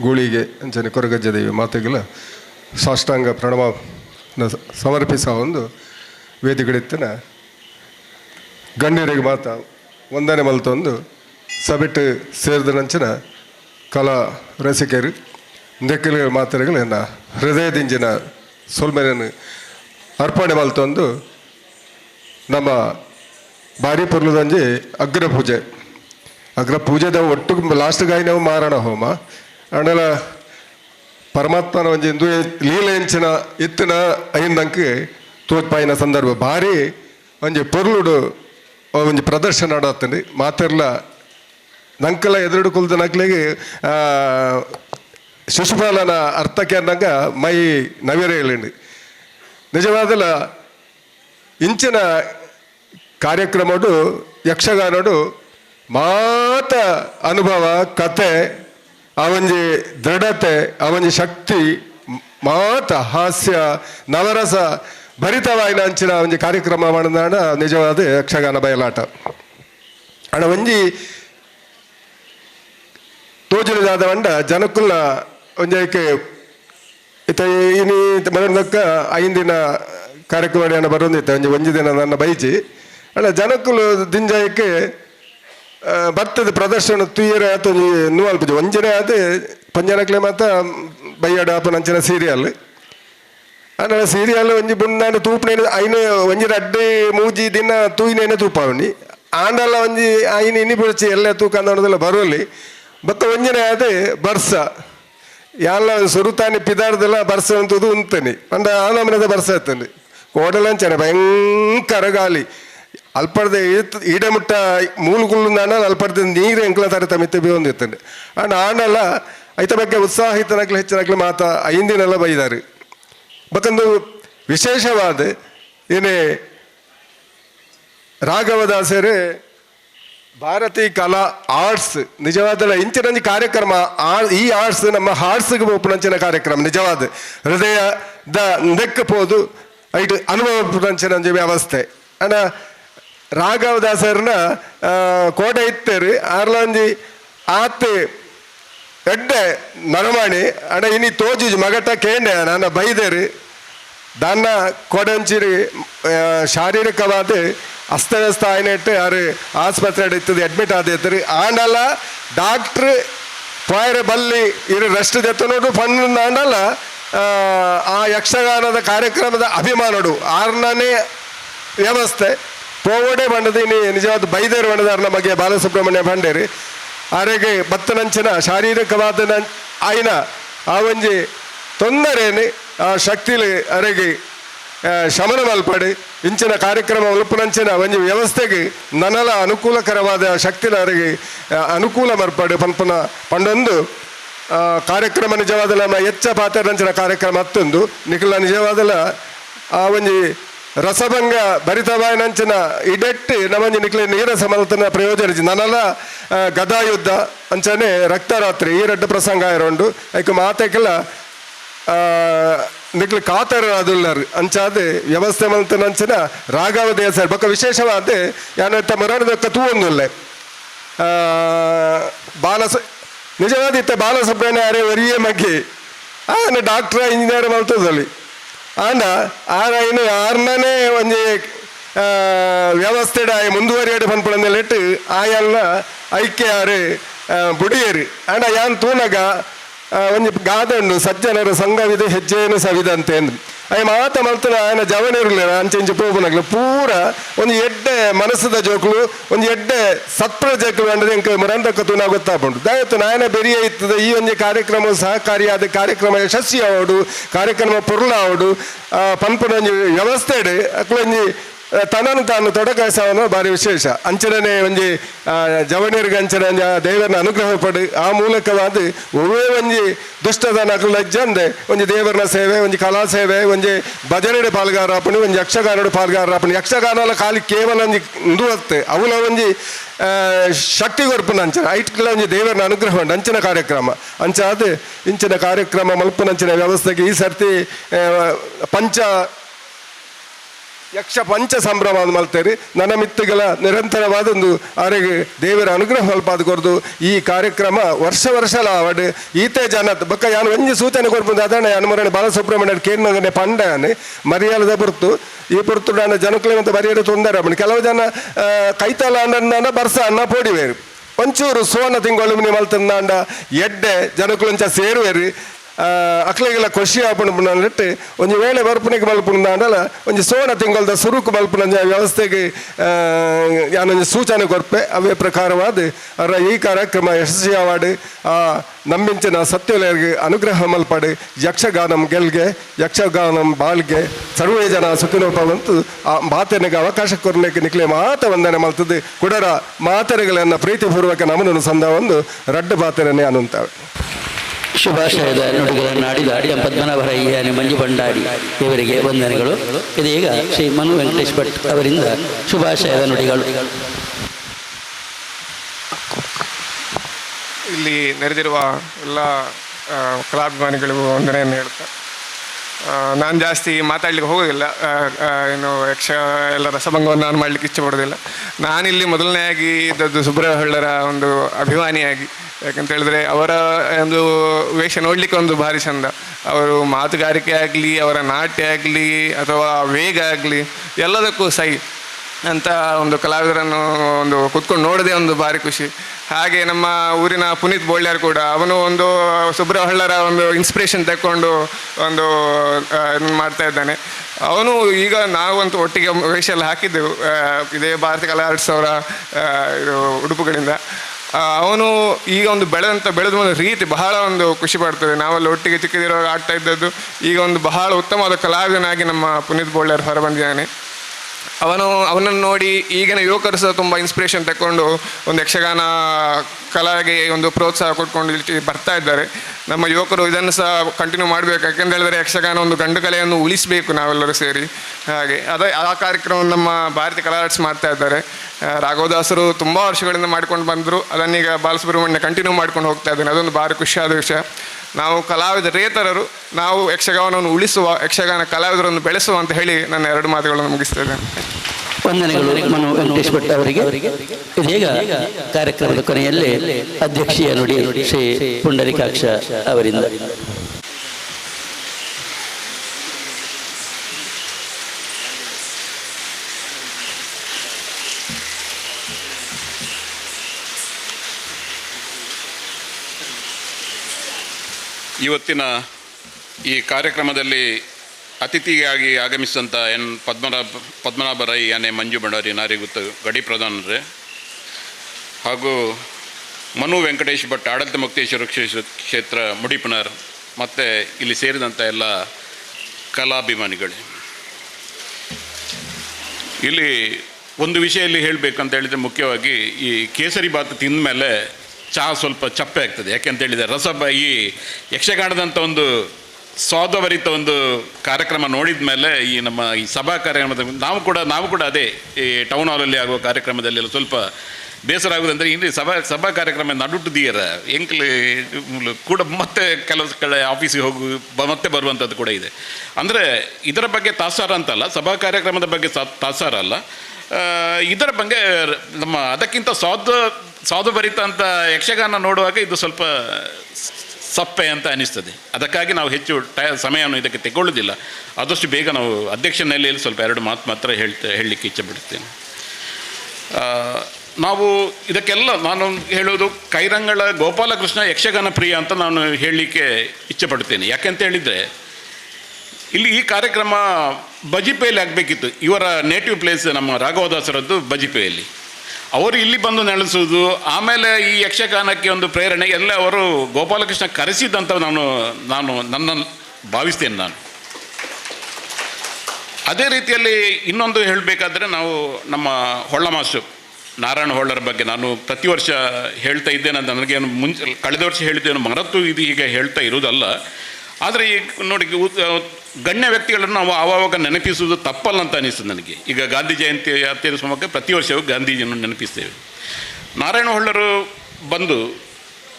ಗೂಳಿಗೆ ಅಂಚನೆ ಕೊರಗಜ್ಜ ದೇವಿ ಮಾತೆಗಳ ಸಾಷ್ಟಾಂಗ ಪ್ರಣವ ಸಮರ್ಪಿಸ ಒಂದು ವೇದಿಗಳಿತ್ತನ ಗಣ್ಯರಿಗೆ ಮಾತ ವಂದನೆ ಮಲ್ತೊಂದು ಸಬಿಟ್ಟು ಸೇರಿದ ನಂಚನ ಕಲಾ ರಸಿಕರು ನೆಕ್ಕಲಿಗಳ ಮಾತರೆಗಳನ್ನ ಹೃದಯದಿಂಜಿನ ಸೊಲ್ಮೆಯನ್ನು ಅರ್ಪಣೆ ಮಲ್ತೊಂದು ನಮ್ಮ ಬಾರಿ ಪೊರ್ಲುದಂಜಿ ಅಗ್ರ ಪೂಜೆ ಅಗ್ರ ಪೂಜೆದ ಒಟ್ಟು ಲಾಸ್ಟ್ ಗಾಯಿ ಮಾರಣ ಹೋಮ. ಅಣ್ಣಲ ಪರಮಾತ್ಮನ ಒಂಜಿ ಇಂದು ಲೀಲೆ ಎಂಚಿನ ಇತ್ತಿನ ತೋತ್ಪಾಯಿನ ಸಂದರ್ಭ ಭಾರಿ ಒಂಜಿ ಪೊರ್ಲುಡು ಒಂಜಿ ಪ್ರದರ್ಶನ ನಡತ್ತಂడి ಮಾತೆರ್ಲ ನಂಕಲ ಎದುರುಡು ಕುಲ್ದ ನಕ್ಲಿಗೆ ಅನ್ನಂಗ ಮೈ ನವಿರೇ ಹೇಳಿಂಡು ನಿಜವಾದಲ ಇಂಚಿನ ಕಾರ್ಯಕ್ರಮಡು ಯಕ್ಷಗಾನಡು ಮಾತ, ಅನುಭವ, ಕತೆ, ಅವೊಂಜಿ ದೃಢತೆ, ಅವಂಜಿ ಶಕ್ತಿ, ಮಾತ, ಹಾಸ್ಯ, ನವರಸ, ಭರಿತವಾಯಿನ ಅಂಚಿನ ಒಂಜಿ ಕಾರ್ಯಕ್ರಮ ಮಾಡಿದಾಣ ನಿಜವಾದ ಯಕ್ಷಗಾನ ಬಯಲಾಟ. ಅಣ್ಣ ಒಂಜಿ ತೋಜುನದಾದ ಬಂಡ ಜನಕ್ಕುಲ್ಲ ಒಂಜಕ್ಕೆ ಇತ್ತ ಇನಿ ಮರದಕ್ಕ ಐಂದಿನ ಕಾರ್ಯಕ್ರಮ ಅಣ್ಣ ಬರೋದಿತ್ತ ಒಂಜಿ ಒಂಜಿ ದಿನ ನನ್ನ ಬೈಚಿ ಅಲ್ಲ ಜನಕ್ಕುಲು ದಿಂಜಾಯಕ್ಕೆ ಬರ್ತದೆ ಪ್ರದರ್ಶನ ತುಯ್ಯರೆ ಆತ ನೂವಲ್ಪಜಿ ಒಂಜನೆ ಆದ ಪಂಜನಕ್ಲೆ ಮಾತ ಬೈಯಾಡ ಆಪನಂಚಿನ ಸೀರಿಯಲ್. ಅಣ್ಣ ಸೀರಿಯಲ್ ಒಂಜಿ ಬುಣ್ಣಾಂಡ ತೂಪನೇನು, ಐನು ಒಂಜಿ ಅಡ್ಡೆ ಮೂಜಿ ದಿನ ತೂಯಿನೇನೆ ತೂಪಾವಣಿ ಆಂಡಲ್ಲ ಒಂಜಿ ಐನ ಇನಿ ಬಿಡಿಸಿ ಎಲ್ಲ ತೂಕ ಅಂದಲ್ಲ ಬರೋಲಿ. ಬಕ್ಕ ಒಂಜನೆ ಆದ ಬರ್ಸ. ಯಾಲ ಸುರುತಾನೆ ಪಿದಾರ್ದೆಲ್ಲ ಬರ್ಸ ಉಂತನೆ. ಅಂದ ಆನಮನದ ಬರ್ಸತ್ತಲ್ಲಿ ಕೋಡಲಂಚನೆ ಭಯಂಕರ ಗಾಲಿ ಅಲ್ಪಡ್ದೆ ಈಡಮುಟ್ಟ ಮೂಲಗುಳ್ಳುಂದಾನ ಅಲ್ಪಡ್ದೆ ನೀರು ಎಂಕ್ಲ ತರ ತಮಿತ ಬೇವೊಂದಿತ್ತಂಡೆ ಅಂಡ್ ಆನಲ್ಲ ಐತ ಬಗ್ಗೆ ಉತ್ಸಾಹಿತನಾಗ್ಲಿ ಹೆಚ್ಚಿನಾಗ್ಲಿ ಮಾತ ಐಂದಿನೆಲ್ಲ ಬೈದಾರು. ಬಕಂದು ವಿಶೇಷವಾದ ಏನೇ ರಾಘವದಾಸರೇ ಭಾರತೀಯ ಕಲಾ ಆರ್ಟ್ಸ್, ನಿಜವಾದ ಇಂಚಿನ ಕಾರ್ಯಕ್ರಮ ಈ ಆರ್ಟ್ಸ್ ನಮ್ಮ ಹಾರ್ಟ್ಸ್ಗೆ ಒಪ್ಪುನಂಚಿನ ಕಾರ್ಯಕ್ರಮ, ನಿಜವಾದ. ಹೃದಯದ ನೆಕ್ಕಪೋದು ಐಟು ಅನುಭವ ಒಪ್ಪುನಂಚಿನ ವ್ಯವಸ್ಥೆ. ಅಣ್ಣ ರಾಘವದಾಸರ್ನ ಕೋಟೆ ಇತ್ತೇರು ಆರ್ಲಾಂಜಿ ಆತೆ ಎಡ್ಡೆ ನರಮಾಣಿ ಅಣ್ಣ ಇನಿ ತೋಜು ಮಗಟ ಕೇಂಡೆ, ನನ್ನ ಬೈದೇರು, ದನ್ನ, ಕೊಡಂಚಿರಿ ಶಾರೀರಿಕವಾದ ಅಸ್ತವ್ಯಸ್ತ ಆಯ್ನಿಟ್ಟು ಯಾರು ಆಸ್ಪತ್ರೆ ಇತ್ತದು ಅಡ್ಮಿಟ್ ಆದಿತ್ತು ಆಂಡಲ್ಲ ಡಾಕ್ಟ್ರ್ ಪಾಯರೆ ಬಲ್ಲಿ ಇರು ರೆಸ್ಟ್ ದೆತ್ತನೋಡು ಫಂಡ್ ಆಂಡಲ್ಲ ಆ, ಯಕ್ಷಗಾನದ ಕಾರ್ಯಕ್ರಮದ ಅಭಿಮಾನಡು ಆರ್ನೇ ವ್ಯವಸ್ಥೆ. ಪೋವಡೆ ಬಂಡದಿನಿ ನಿಜವಾದ ಬೈದೇರು ಬಂಡದಾರ ಬಗ್ಗೆ ಬಾಲಸುಬ್ರಹ್ಮಣ್ಯ ಭಂಡೇರಿ ಆರೆಗೆ ಬತ್ತನಂಚಿನ ಶಾರೀರಿಕವಾದ ಆಯ್ನ ಆ ಒಂಜಿ ತೊಂದರೆ ಆ ಶಕ್ತಿಲಿ ಅರೆಗೆ ಶಮನ ಮಲ್ಪಡಿ, ಇಂಚಿನ ಕಾರ್ಯಕ್ರಮ ಒಲುಪುನಂಚಿನ ಒಂಜಿ ವ್ಯವಸ್ಥೆಗೆ ನನಲ ಅನುಕೂಲಕರವಾದ ಶಕ್ತಿನರಿಗೆ ಅನುಕೂಲ ಮರ್ಪಡು ಪನ್ಪುನ ಪಂಡೊಂದು ಕಾರ್ಯಕ್ರಮ ನಿಜವಾದಲ ಹೆಚ್ಚ ಪಾತ್ರರಂಚಿನ ಕಾರ್ಯಕ್ರಮ ಹತ್ತೊಂದು ನಿಖಿಲ ನಿಜವಾದಲ, ಆ, ಒಂಜಿ ರಸಭಂಗ ಭರಿತವಾಯನಂಚಿನ ಇಡೆಟ್ಟು ನಮ್ಮಂಜಿ ನಿಕ್ಲೆ ನೀರ ಸಮರ್ಥನ ಪ್ರಯೋಜನ ನನಲ ಗದಾಯುದ್ಧ ಅಂಚನೆ ರಕ್ತರಾತ್ರಿ ಈ ರಡ್ಡ ಪ್ರಸಂಗ ಇರೋಂಡು ಐಕ ಮಾತೆಕ್ಕೆಲ್ಲ ನಿಕ್ಲು ಕಾತರ ಅದುಲ್ಲರ್. ಅಂಚಾದ ವ್ಯವಸ್ಥೆ ಮಲ್ತನಂಚಿನ ರಾಘವ ದೇವಸರ್ ಬಕ ವಿಶೇಷವಾದ ಯಾನ ಇತ್ತ ತೂವೊಂದುಲ್ಲೆ. ಆ, ಬಾಲಸ ನಿಜವಾದ ಇತ್ತ ಬಾಲಸುಬ್ರಹ್ಮಣ್ಯ ಅರೆ ಒರಿಯೇ ಮಗ್ಗಿ. ಆನ ಡಾಕ್ಟ್ರ ಇಂಜಿನಿಯರ್ ಮಲ್ತದಲ್ಲಿ ಆನ ಇನ್ನು ಆರ್ನೇ ಒಂಜಿ ವ್ಯವಸ್ಥೆಡ ಮುಂದುವರಿಯಡೆ ಪನ್ಪಡಂದೆಲ್ಲಿಟ್ಟು ಆಯಲ್ಲ ಐಕ್ಯ ಆರು ಬುಡಿಯರು. ಆಂಡ ಯಾನ್ ತೂನಗ ಒಂಜಿ ಗಾದಂಡು ಸಜ್ಜನರ ಸಂಘವಿದೆ, ಹೆಜ್ಜೆಯನ್ನು ಸವಿದಂತೆ ಅಂದ್ರೆ ಅಯ್ಯ ಮಾತ ಮಲ್ತಲ ಆಯ್ನ ಜವನ ಜವನಿರ್ಲಿನ ಅಂಚೆ ಇಂಚೆ ಪೋಪುನಗ್ಲ ಪೂರ ಒಂದು ಎಡ್ಡೆ ಮನಸ್ಸದ ಜೋಕುಲು, ಒಂದು ಎಡ್ಡೆ ಸತ್ರ ಅಂದ್ರೆ ಇಂಕ ಮರಂದಕ್ಕ ತುನ ಗೊತ್ತಾಪುಂಡು ದಯತು ನಾಯನ ಬೆರಿಯ ಇತ್ತದ ಈ ಒಂದು ಕಾರ್ಯಕ್ರಮ ಸಹಕಾರಿಯಾದ ಕಾರ್ಯಕ್ರಮ, ಯಶಸ್ವಿ ಅವಡು ಕಾರ್ಯಕ್ರಮ ಪೊರ್ಲ ಆವಡು ಪಂಪನೊಂದು ವ್ಯವಸ್ಥೆ ಅಕ್ಕೊಂದು ತನನು ತಾನು ತೊಡಕಾಯಿಸವನು ಭಾರಿ ವಿಶೇಷ. ಅಂಚನೆ ಒಂಜಿ ಜವಣಿಯರಿಗೆ ಅಂಚನೆ ಒಂಜಿ ದೇವರನ್ನ ಅನುಗ್ರಹ ಪಡಿ. ಆ ಮೂಲಕವಾದ ಒವೇ ಒಂಜಿ ದುಷ್ಟದ ನಕಲು ಅಂದೆ, ಒಂಜಿ ದೇವರನ ಸೇವೆ, ಒಂಜಿ ಕಲಾ ಸೇವೆ, ಒಂಜಿ ಭಜನೆಡೆ ಪಾಲ್ಗಾರ ಆಪಣಿ ಒಂಜಿ ಯಕ್ಷಗಾನಡು ಪಾಲ್ಗಾರ ಆಪಣಿ ಯಕ್ಷಗಾನಲ ಖಾಲಿ ಕೇವಲ ಒಂಜಿ ನುಡುವತ್ತೆ ಅವುಲ ಒಂಜಿ ಶಕ್ತಿ ಕೊರ್ಪುನ ಅಂಚನ. ಐಟ್ಕಲ ಒಂಜಿ ದೇವರನ ಅನುಗ್ರಹ ಉಂಡು ಅಂಚಿನ ಕಾರ್ಯಕ್ರಮ. ಅಂಚಾದ ಇಂಚಿನ ಕಾರ್ಯಕ್ರಮ, ಮಲ್ಪನಂಚಿನ ವ್ಯವಸ್ಥೆಗೆ ಈ ಸರ್ತಿ ಪಂಚ ಯಕ್ಷ ಪಂಚ ಸಂಭ್ರಮ ಮಲ್ತೇರಿ. ನನ್ನ ಮಿತ್ತುಗಳ ನಿರಂತರವಾದ ಒಂದು ಅವರಿಗೆ ದೇವರ ಅನುಗ್ರಹ ಸ್ವಲ್ಪ ಅದು ಈ ಕಾರ್ಯಕ್ರಮ ವರ್ಷ ವರ್ಷ ಲಾವಡ್. ಈತೆ ಜನ ಬಕ್ಕ ಯಾನು ಒಂಜಿ ಸೂಚನೆ ಕೊಡ್ಬೋದು ಅದನ್ನ ಯಾನು ಬಾಲಸುಬ್ರಹ್ಮಣ್ಯ ಕೇರ್ನಗನೆ ಪಂಡನೆ ಮರ್ಯಾದ ಪುರ್ತು. ಈ ಪುರ್ತು ನಾನು ಜನಕ್ಕೆ ಮತ್ತು ಮರ್ಯಾದೆ ತೊಂದರೆ ಮಾಡಿ ಕೆಲವು ಜನ ಕೈತಲ ಅನ್ನ ಬರ್ಸ ಅನ್ನ ಪೋಡಿವೇರು. ಒಂಚೂರು ಸೋನ ತಿಂಗಳು ಮಲ್ತಂದಾಂಡ ಎಡ್ಡೆ ಜನಕ್ಲಂಚ ಸೇರುವೇರಿ. ಖುಷಿ ಆಪುಂಡು ಒಂಜಿ ವೇಳೆ ಬರ್ಪುನಿಗೆ ಮಲ್ಪುಂಡ ಅಂಡಲ ಒಂಜಿ ಸೋನ ತಿಂಗಳದ ಸುರುಕು ಮಲ್ಪುನ ವ್ಯವಸ್ಥೆಗೆ ಯಾನೊಂಜಿ ಸೂಚನೆ ಕೊರ್ಪೆ ಅವೇ ಪ್ರಕಾರವಾದ ಅವರ ಈ ಕಾರ್ಯಕ್ರಮ ಯಶಸ್ವಿ ಆವಾಡು ಆ ನಂಬಿಂಚಿನ ಸತ್ಯಲಯರಿಗೆ ಅನುಗ್ರಹ ಮಲ್ಪಡೆ, ಯಕ್ಷಗಾನಂ ಗೆಲ್ಗೆ, ಯಕ್ಷಗಾನಂ ಬಾಳ್ಗೆ, ಸರ್ವೇ ಜನ ಸುಖಿನೋಪವಂತು, ಆ, ಮಾತನಿಗೆ ಅವಕಾಶ ಕೊರಲಿಕ್ಕೆ ನಿಕ್ಲೆ ಮಾತ ವಂದನೆ ಮಲ್ತದ್ದು ಕುಡರ ಮಾತರೆಗಳನ್ನ ಪ್ರೀತಿಪೂರ್ವಕ ನಮನನ್ನು ಸಂದ ಒಂದು ರಡ್ಡು ಮಾತರನ್ನೇ ಅನ್ನುತ್ತವೆ ಶುಭಾಶಯದ ನುಡಿಗಳನ್ನು ಆಡಿದ ಎಂ ಪದ್ಮನಾಭರಯ್ಯ ಮಂಜು ಭಂಡಾರಿ ಇವರಿಗೆ ವಂದನೆಗಳು. ಇದೀಗ ಶ್ರೀ ಮನು ವೆಂಕಟೇಶ್ ಭಟ್ ಅವರಿಂದ ಶುಭಾಶಯದ ನುಡಿಗಳು. ಇಲ್ಲಿ ನೆರೆದಿರುವ ಎಲ್ಲ ಕಲಾಭಿಮಾನಿಗಳಿಗೂ ವಂದನೆಯನ್ನು ಹೇಳ್ತಾ ನಾನು ಜಾಸ್ತಿ ಮಾತಾಡ್ಲಿಕ್ಕೆ ಹೋಗೋದಿಲ್ಲ ಏನು ಯಕ್ಷ, ಎಲ್ಲ ರಸಭಂಗವನ್ನು ನಾನು ಮಾಡಲಿಕ್ಕೆ ಇಷ್ಟಪಡೋದಿಲ್ಲ ನಾನಿಲ್ಲಿ ಮೊದಲನೆಯಾಗಿ ಇದ್ದದ್ದು ಸುಬ್ರಹಳ್ಳರ ಒಂದು ಅಭಿಮಾನಿಯಾಗಿ ಯಾಕಂತ ಹೇಳಿದ್ರೆ ಅವರ ಒಂದು ವೇಷ ನೋಡಲಿಕ್ಕೆ ಒಂದು ಭಾರಿ ಚಂದ. ಅವರು ಮಾತುಗಾರಿಕೆ ಆಗಲಿ, ಅವರ ನಾಟ್ಯ ಆಗಲಿ, ಅಥವಾ ವೇಗ ಆಗಲಿ, ಎಲ್ಲದಕ್ಕೂ ಸೈ ಅಂತ ಒಂದು ಕಲಾವಿದರನ್ನು ಒಂದು ಕುತ್ಕೊಂಡು ನೋಡೋದೇ ಒಂದು ಭಾರಿ ಖುಷಿ. ಹಾಗೆ ನಮ್ಮ ಊರಿನ ಪುನೀತ್ ಬೋಳ್ಯಾರ್ ಕೂಡ, ಅವನು ಒಂದು ಸುಬ್ರಹಳ್ಳರ ಒಂದು ಇನ್ಸ್ಪಿರೇಷನ್ ತಗೊಂಡು ಒಂದು ಮಾಡ್ತಾ ಇದ್ದಾನೆ. ಅವನು ಈಗ ನಾವಂತೂ ಒಟ್ಟಿಗೆ ವೇಷಲ್ಲಿ ಹಾಕಿದ್ದೆವು. ಇದೇ ಭಾರತ ಕಲಾ ಆರ್ಟ್ಸ್ ಅವರ ಇದು ಉಡುಪುಗಳಿಂದ. ಅವನು ಈಗ ಒಂದು ಬೆಳೆದಂಥ ಬೆಳೆದ ಒಂದು ರೀತಿ ಬಹಳ ಒಂದು ಖುಷಿ ಪಡ್ತದೆ. ನಾವೆಲ್ಲ ಒಟ್ಟಿಗೆ ಚಿಕ್ಕದಿರುವಾಗ ಆಡ್ತಾ ಇದ್ದದ್ದು. ಈಗ ಒಂದು ಬಹಳ ಉತ್ತಮವಾದ ಕಲಾವಿದನಾಗಿ ನಮ್ಮ ಪುನೀತ್ ಬೋಳ್ಯಾರ್ ಹೊರಬಂದಿದ್ದಾನೆ. ಅವನು, ಅವನನ್ನು ನೋಡಿ ಈಗಿನ ಯುವಕರು ಸಹ ತುಂಬ ಇನ್ಸ್ಪಿರೇಷನ್ ತಗೊಂಡು ಒಂದು ಯಕ್ಷಗಾನ ಕಲೆಗೆ ಒಂದು ಪ್ರೋತ್ಸಾಹ ಕೊಟ್ಕೊಂಡು ಇಲ್ಲಿ ಬರ್ತಾ ಇದ್ದಾರೆ. ನಮ್ಮ ಯುವಕರು ಇದನ್ನು ಸಹ ಕಂಟಿನ್ಯೂ ಮಾಡಬೇಕು. ಯಾಕೆಂತ ಹೇಳಿದ್ರೆ ಯಕ್ಷಗಾನ ಒಂದು ಗಂಡು ಕಲೆಯನ್ನು ಉಳಿಸಬೇಕು ನಾವೆಲ್ಲರೂ ಸೇರಿ. ಹಾಗೆ, ಅದೇ ಆ ಕಾರ್ಯಕ್ರಮ ನಮ್ಮ ಭಾರತೀಯ ಕಲಾ ಆರ್ಟ್ಸ್ ಮಾಡ್ತಾ ಇದ್ದಾರೆ. ರಾಘವದಾಸರು ತುಂಬ ವರ್ಷಗಳಿಂದ ಮಾಡ್ಕೊಂಡು ಬಂದರು. ಅದನ್ನೀಗ ಬಾಲಸುಬ್ರಹ್ಮಣ್ಯ ಕಂಟಿನ್ಯೂ ಮಾಡ್ಕೊಂಡು ಹೋಗ್ತಾ ಇದ್ದಾನೆ. ಅದೊಂದು ಭಾರಿ ಖುಷಿಯಾದ ವಿಷಯ. ನಾವು ಕಲಾವಿದರೇತರರು ನಾವು ಯಕ್ಷಗಾನವನ್ನು ಉಳಿಸುವ, ಯಕ್ಷಗಾನ ಕಲಾವಿದರನ್ನು ಬೆಳೆಸುವ ಅಂತ ಹೇಳಿ ನನ್ನ ಎರಡು ಮಾತುಗಳನ್ನು ಮುಗಿಸ್ತೇನೆ ವಂದನೆಗಳು ಮನು ವೆಂಕಟೇಶ್ ಭಟ್ ಅವರಿಗೆ. ಇದೀಗ ಕಾರ್ಯಕ್ರಮದ ಕೊನೆಯಲ್ಲಿ ಅಧ್ಯಕ್ಷೀಯ ನುಡಿ ಶ್ರೀ ಪುಂಡರಿಕಾಕ್ಷ ಅವರಿಂದ. ಇವತ್ತಿನ ಈ ಕಾರ್ಯಕ್ರಮದಲ್ಲಿ ಅತಿಥಿಯಾಗಿ ಆಗಮಿಸಿದಂಥ ಎನ್ ಪದ್ಮನಾಭ ಪದ್ಮನಾಭ ರೈ, ಯಾನೆ ಮಂಜು ಭಂಡಾರಿ, ನಾರಿಗುತ್ತ ಗಡಿ ಪ್ರಧಾನರೇ. ಹಾಗೂ ಮನು ವೆಂಕಟೇಶ್ ಭಟ್, ಆಡಳಿತ ಮುಕ್ತೇಶ್ವರ ಕ್ಷೇತ್ರ ಮುಡಿಪುನರ್, ಮತ್ತು ಇಲ್ಲಿ ಸೇರಿದಂಥ ಎಲ್ಲ ಕಲಾಭಿಮಾನಿಗಳು. ಇಲ್ಲಿ ಒಂದು ವಿಷಯಲ್ಲಿ ಹೇಳಬೇಕಂತ ಹೇಳಿದರೆ ಮುಖ್ಯವಾಗಿ ಈ ಕೇಸರಿ ಬಾತ್ ತಿಂದ ಮೇಲೆ ಚಹಾ ಸ್ವಲ್ಪ ಚಪ್ಪೆ ಆಗ್ತದೆ. ಯಾಕೆಂತ ಹೇಳಿದರೆ ರಸ ಈ ಯಕ್ಷಗಾನದಂಥ ಒಂದು ಸ್ವಾದಭರಿತ ಒಂದು ಕಾರ್ಯಕ್ರಮ ನೋಡಿದ ಮೇಲೆ ಈ ನಮ್ಮ ಈ ಸಭಾ ಕಾರ್ಯಕ್ರಮದ ನಾವು ಕೂಡ ನಾವು ಕೂಡ ಅದೇ ಈ ಟೌನ್ ಹಾಲಲ್ಲಿ ಆಗುವ ಕಾರ್ಯಕ್ರಮದಲ್ಲೆಲ್ಲ ಸ್ವಲ್ಪ ಬೇಸರ ಆಗುದಂದ್ರೆ ಇಲ್ಲಿ ಸಭಾ ಸಭಾ ಕಾರ್ಯಕ್ರಮ ನಡುಟುದಿಯರ ಎಂಕ್ಲೆ ಕೂಡ ಮತ್ತೆ ಕೆಲವು ಕಡೆ ಆಫೀಸಿಗೆ ಹೋಗು ಮತ್ತೆ ಬರುವಂಥದ್ದು ಕೂಡ ಇದೆ. ಅಂದರೆ ಇದರ ಬಗ್ಗೆ ತಾಸಾರ ಅಂತಲ್ಲ, ಸಭಾ ಕಾರ್ಯಕ್ರಮದ ಬಗ್ಗೆ ತಾಸಾರ ಅಲ್ಲ. ಇದರ ಬಗ್ಗೆ ನಮ್ಮ ಅದಕ್ಕಿಂತ ಸ್ವಾದ ಸ್ವಾದಭರಿತ ಅಂತ ಯಕ್ಷಗಾನ ನೋಡುವಾಗ ಇದು ಸ್ವಲ್ಪ ಸಪ್ಪೆ ಅಂತ ಅನಿಸ್ತದೆ. ಅದಕ್ಕಾಗಿ ನಾವು ಹೆಚ್ಚು ಟೈ ಸಮಯವನ್ನು ಇದಕ್ಕೆ ತೆಗೊಳ್ಳೋದಿಲ್ಲ ಆದಷ್ಟು ಬೇಗ ನಾವು ಅಧ್ಯಕ್ಷ ನೆಲೆಯಲ್ಲಿ ಸ್ವಲ್ಪ ಎರಡು ಮಾತು ಮಾತ್ರ ಹೇಳ್ತಾ ಹೇಳಲಿಕ್ಕೆ ಇಚ್ಛೆ ಬಿಡುತ್ತೇನೆ ಆ, ನಾವು ಇದಕ್ಕೆಲ್ಲ ನಾನು ಹೇಳೋದು ಕೈರಂಗಳ ಗೋಪಾಲಕೃಷ್ಣ ಯಕ್ಷಗಾನ ಪ್ರಿಯ ಅಂತ ನಾನು ಹೇಳಲಿಕ್ಕೆ ಇಚ್ಛೆ ಪಡ್ತೇನೆ ಯಾಕೆಂತ ಹೇಳಿದರೆ ಇಲ್ಲಿ ಈ ಕಾರ್ಯಕ್ರಮ ಬಜಿಪೆಯಲ್ಲಿ ಆಗಬೇಕಿತ್ತು. ಇವರ ನೇಟಿವ್ ಪ್ಲೇಸ್ ನಮ್ಮ ರಾಘವದಾಸರದ್ದು ಬಜಿಪೆಯಲ್ಲಿ. ಅವರು ಇಲ್ಲಿ ಬಂದು ನೆಲೆಸುವುದು, ಆಮೇಲೆ ಈ ಯಕ್ಷಗಾನಕ್ಕೆ ಒಂದು ಪ್ರೇರಣೆ, ಎಲ್ಲ ಅವರು ಗೋಪಾಲಕೃಷ್ಣ ಕರೆಸಿದ್ದಂತ ನಾನು ನಾನು ನನ್ನ ಭಾವಿಸ್ತೇನೆ ನಾನು. ಅದೇ ರೀತಿಯಲ್ಲಿ ಇನ್ನೊಂದು ಹೇಳಬೇಕಾದ್ರೆ ನಾವು ನಮ್ಮ ಹೊಳ್ಳ ಮಾಸ್ಟರ್, ನಾರಾಯಣ ಹೊಳ್ಳರ ಬಗ್ಗೆ ನಾನು ಪ್ರತಿ ವರ್ಷ ಹೇಳ್ತಾ ಇದ್ದೇನೆ ಅಂತ ನನಗೇನು ಮುಂಚೆ, ಕಳೆದ ವರ್ಷ ಹೇಳಿದ್ದೇನು ಮರತ್ತು ಇದು ಈಗ ಹೇಳ್ತಾ ಇರುವುದಲ್ಲ. ಆದರೆ ಈ, ನೋಡಿ ಗಣ್ಯ ವ್ಯಕ್ತಿಗಳನ್ನು ನಾವು ಆವಾಗ ನೆನಪಿಸುವುದು ತಪ್ಪಲ್ಲ ಅಂತ ಅನಿಸ್ತದೆ ನನಗೆ. ಈಗ ಗಾಂಧಿ ಜಯಂತಿ ಆಚರಿಸುವಾಗ ಪ್ರತಿ ವರ್ಷವೂ ಗಾಂಧೀಜಿಯನ್ನು ನೆನಪಿಸ್ತೇವೆ. ನಾರಾಯಣ ಹೊಳ್ಳರು ಬಂದು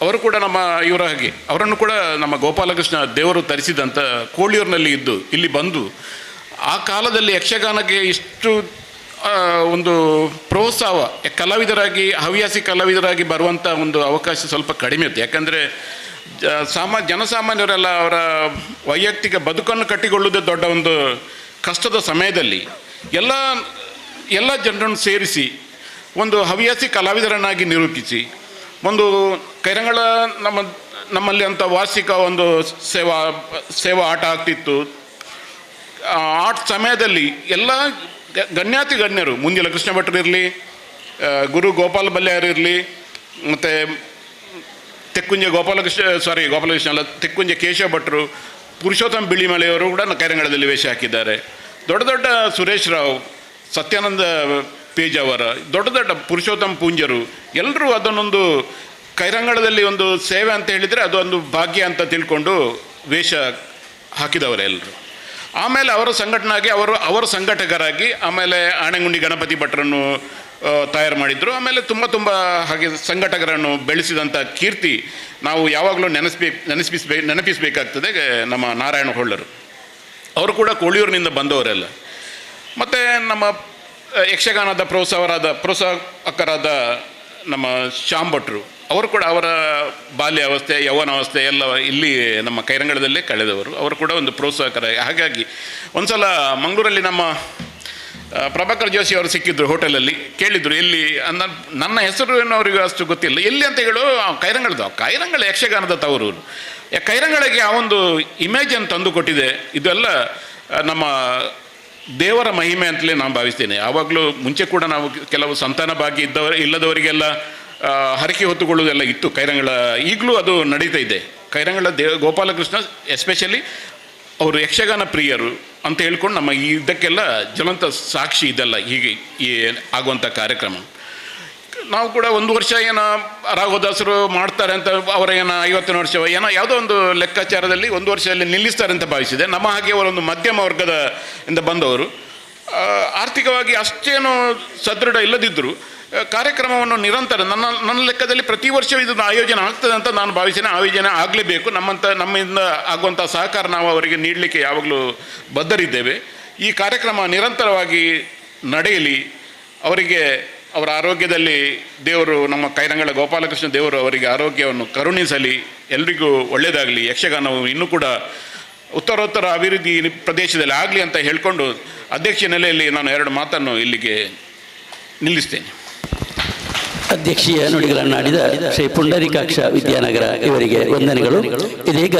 ಅವರು ಕೂಡ ನಮ್ಮ ಇವರ ಹಾಗೆ. ಅವರನ್ನು ಕೂಡ ನಮ್ಮ ಗೋಪಾಲಕೃಷ್ಣ ದೇವರು ತರಿಸಿದಂಥ ಕೋಳಿಯೂರಿನಲ್ಲಿ ಇದ್ದು, ಇಲ್ಲಿ ಬಂದು ಆ ಕಾಲದಲ್ಲಿ ಯಕ್ಷಗಾನಕ್ಕೆ ಇಷ್ಟು ಒಂದು ಪ್ರೋತ್ಸಾಹ, ಕಲಾವಿದರಾಗಿ, ಹವ್ಯಾಸಿ ಕಲಾವಿದರಾಗಿ ಬರುವಂಥ ಒಂದು ಅವಕಾಶ ಸ್ವಲ್ಪ ಕಡಿಮೆ ಇತ್ತು. ಯಾಕಂದರೆ ಸಾಮಾ, ಜನಸಾಮಾನ್ಯರೆಲ್ಲ ಅವರ ವೈಯಕ್ತಿಕ ಬದುಕನ್ನು ಕಟ್ಟಿಕೊಳ್ಳುವುದೇ ದೊಡ್ಡ ಒಂದು ಕಷ್ಟದ ಸಮಯದಲ್ಲಿ ಎಲ್ಲ ಎಲ್ಲ ಜನರನ್ನು ಸೇರಿಸಿ ಒಂದು ಹವ್ಯಾಸಿ ಕಲಾವಿದರನ್ನಾಗಿ ನಿರೂಪಿಸಿ, ಒಂದು ಕೈರಂಗಳ ನಮ್ಮ, ನಮ್ಮಲ್ಲಿ ಅಂತ ವಾರ್ಷಿಕ ಒಂದು ಸೇವಾ ಸೇವಾ ಆಟ ಆಗ್ತಿತ್ತು. ಆಟ ಸಮಯದಲ್ಲಿ ಎಲ್ಲ ಗಣ್ಯಾತಿ ಗಣ್ಯರು ಮುಂದಿನ ಕೃಷ್ಣ ಭಟ್ರು ಇರಲಿ ಗುರು ಗೋಪಾಲ ಬಲ್ಯಾರ್ ಇರಲಿ, ಮತ್ತು ತೆಕ್ಕುಂಜ ಗೋಪಾಲಕೃಷ್ಣ ಸಾರಿ ಗೋಪಾಲಕೃಷ್ಣ ಅಲ್ಲ, ತೆಕ್ಕುಂಜೆ ಕೇಶವ ಭಟ್ರು, ಪುರುಷೋತ್ತಮ ಬಿಳಿಮಲೆಯವರು ಕೂಡ ಕೈರಂಗಳದಲ್ಲಿ ವೇಷ ಹಾಕಿದ್ದಾರೆ. ದೊಡ್ಡ ದೊಡ್ಡ ಸುರೇಶ್ ರಾವ್, ಸತ್ಯಾನಂದ ಪೇಜಾವರ ದೊಡ್ಡ ದೊಡ್ಡ ಪುರುಷೋತ್ತಮ ಪೂಂಜರು ಎಲ್ಲರೂ ಅದನ್ನೊಂದು ಕೈರಂಗಳದಲ್ಲಿ ಒಂದು ಸೇವೆ ಅಂತ ಹೇಳಿದರೆ ಅದೊಂದು ಭಾಗ್ಯ ಅಂತ ತಿಳ್ಕೊಂಡು ವೇಷ ಹಾಕಿದವರು ಎಲ್ಲರೂ ಆಮೇಲೆ ಅವರ ಸಂಘಟನಾಗಿ ಅವರು, ಅವರ ಸಂಘಟಕರಾಗಿ ಆಮೇಲೆ ಆಣೆಗುಂಡಿ ಗಣಪತಿ ಭಟ್ರನ್ನು ತಯಾರು ಮಾಡಿದರು. ಆಮೇಲೆ ತುಂಬ ತುಂಬ ಹಾಗೆ ಸಂಘಟಕರನ್ನು ಬೆಳೆಸಿದಂಥ ಕೀರ್ತಿ ನಾವು ಯಾವಾಗಲೂ ನೆನೆಸ್ಬೇಕು ನೆನಪಿಸ್ಬೇ ನೆನಪಿಸಬೇಕಾಗ್ತದೆ ನಮ್ಮ ನಾರಾಯಣ ಹೊಳ್ಳರು. ಅವರು ಕೂಡ ಕೋಳಿಯೂರಿನಿಂದ ಬಂದವರೆಲ್ಲ. ಮತ್ತು ನಮ್ಮ ಯಕ್ಷಗಾನದ ಪ್ರೋತ್ಸಾಹರಾದ, ಪ್ರೋತ್ಸಾಹಕರಾದ ನಮ್ಮ ಶ್ಯಾಮ್ ಭಟ್ರು ಅವರು ಕೂಡ ಅವರ ಬಾಲ್ಯಾವಸ್ಥೆ, ಯೌವನಾವಸ್ಥೆ ಎಲ್ಲ ಇಲ್ಲಿ ನಮ್ಮ ಕೈರಂಗಳದಲ್ಲೇ ಕಳೆದವರು. ಅವರು ಕೂಡ ಒಂದು ಪ್ರೋತ್ಸಾಹಕರ ಹಾಗಾಗಿ ಒಂದು ಸಲ ಮಂಗಳೂರಲ್ಲಿ ನಮ್ಮ ಪ್ರಭಾಕರ್ ಜೋಶಿ ಅವರು ಸಿಕ್ಕಿದ್ರು ಹೋಟೆಲಲ್ಲಿ ಕೇಳಿದ್ರು ಎಲ್ಲಿ ನನ್ನ ಹೆಸರು ಅವರಿಗೆ ಅಷ್ಟು ಗೊತ್ತಿಲ್ಲ. ಎಲ್ಲಿ ಅಂತ ಹೇಳು ಆ, ಕೈರಂಗಳದ ಕೈರಂಗಳ ಯಕ್ಷಗಾನದ ತವರು ಕೈರಂಗಳಿಗೆ ಆ ಒಂದು ಇಮೇಜನ್ನು ತಂದು ಕೊಟ್ಟಿದೆ. ಇದೆಲ್ಲ ನಮ್ಮ ದೇವರ ಮಹಿಮೆ ಅಂತಲೇ ನಾನು ಭಾವಿಸ್ತೇನೆ. ಯಾವಾಗಲೂ ಮುಂಚೆ ಕೂಡ ನಾವು ಕೆಲವು ಸಂತಾನ ಭಾಗ್ಯ ಇದ್ದವರ ಇಲ್ಲದವರಿಗೆಲ್ಲ ಹರಕೆ ಹೊತ್ತುಕೊಳ್ಳೋದೆಲ್ಲ ಇತ್ತು ಕೈರಂಗಳ ಈಗಲೂ ಅದು ನಡೀತಾ ಇದೆ. ಕೈರಂಗಳ ದೇವ ಗೋಪಾಲಕೃಷ್ಣ ಎಸ್ಪೆಷಲಿ ಅವರು ಯಕ್ಷಗಾನ ಪ್ರಿಯರು. ಅಂತ ಹೇಳ್ಕೊಂಡು ನಮ್ಮ ಇದಕ್ಕೆಲ್ಲ ಜ್ವಲಂತ ಸಾಕ್ಷಿ ಇದೆಲ್ಲ ಹೀಗೆ ಈ ಆಗುವಂಥ ಕಾರ್ಯಕ್ರಮ. ನಾವು ಕೂಡ ಒಂದು ವರ್ಷ ಏನೋ ರಾಘವದಾಸರು ಮಾಡ್ತಾರೆ ಅಂತ ಅವರ ಏನೋ ಐವತ್ತನೇ ವರ್ಷ ಏನೋ ಯಾವುದೋ ಒಂದು ಲೆಕ್ಕಾಚಾರದಲ್ಲಿ ಒಂದು ವರ್ಷದಲ್ಲಿ ನಿಲ್ಲಿಸ್ತಾರೆ ಅಂತ ಭಾವಿಸಿದೆ. ನಮ್ಮ ಹಾಗೆ ಅವರೊಂದು ಮಧ್ಯಮ ವರ್ಗದ ಇಂದ ಬಂದವರು. ಆರ್ಥಿಕವಾಗಿ ಅಷ್ಟೇನು ಸದೃಢ ಇಲ್ಲದಿದ್ದರೂ. ಕಾರ್ಯಕ್ರಮವನ್ನು ನಿರಂತರ ನನ್ನ ನನ್ನ ಲೆಕ್ಕದಲ್ಲಿ ಪ್ರತಿ ವರ್ಷ ಇದು ಆಯೋಜನೆ ಆಗ್ತದೆ ಅಂತ ನಾನು ಭಾವಿಸಿದೆ ಆಯೋಜನೆ ಆಗಲೇಬೇಕು. ನಮ್ಮಂಥ ನಮ್ಮಿಂದ ಆಗುವಂಥ ಸಹಕಾರ ನಾವು ಅವರಿಗೆ ನೀಡಲಿಕ್ಕೆ ಯಾವಾಗಲೂ ಬದ್ಧರಿದ್ದೇವೆ. ಈ ಕಾರ್ಯಕ್ರಮ ನಿರಂತರವಾಗಿ ನಡೆಯಲಿ. ಅವರಿಗೆ ಅವರ ಆರೋಗ್ಯದಲ್ಲಿ ದೇವರು ನಮ್ಮ ಕೈರಂಗಳ ಗೋಪಾಲಕೃಷ್ಣ ದೇವರು ಅವರಿಗೆ ಆರೋಗ್ಯವನ್ನು ಕರುಣಿಸಲಿ. ಎಲ್ರಿಗೂ ಒಳ್ಳೆಯದಾಗಲಿ ಯಕ್ಷಗಾನವು ಇನ್ನೂ ಕೂಡ ಉತ್ತರೋತ್ತರ ಅಭಿವೃದ್ಧಿ ಪ್ರದೇಶದಲ್ಲಿ ಆಗಲಿ ಅಂತ ಹೇಳಿಕೊಂಡು ಅಧ್ಯಕ್ಷ ನೆಲೆಯಲ್ಲಿ ನಾನು ಎರಡು ಮಾತನ್ನು ಇಲ್ಲಿಗೆ ನಿಲ್ಲಿಸ್ತೇನೆ. ಅಧ್ಯಕ್ಷೀಯ ನುಡಿಗಳನ್ನಾಡಿದ ಶ್ರೀ ಪುಂಡರಿಕಾಕ್ಷ ವಿದ್ಯಾನಗರ ಇವರಿಗೆ ವಂದನೆಗಳು. ಇದೀಗ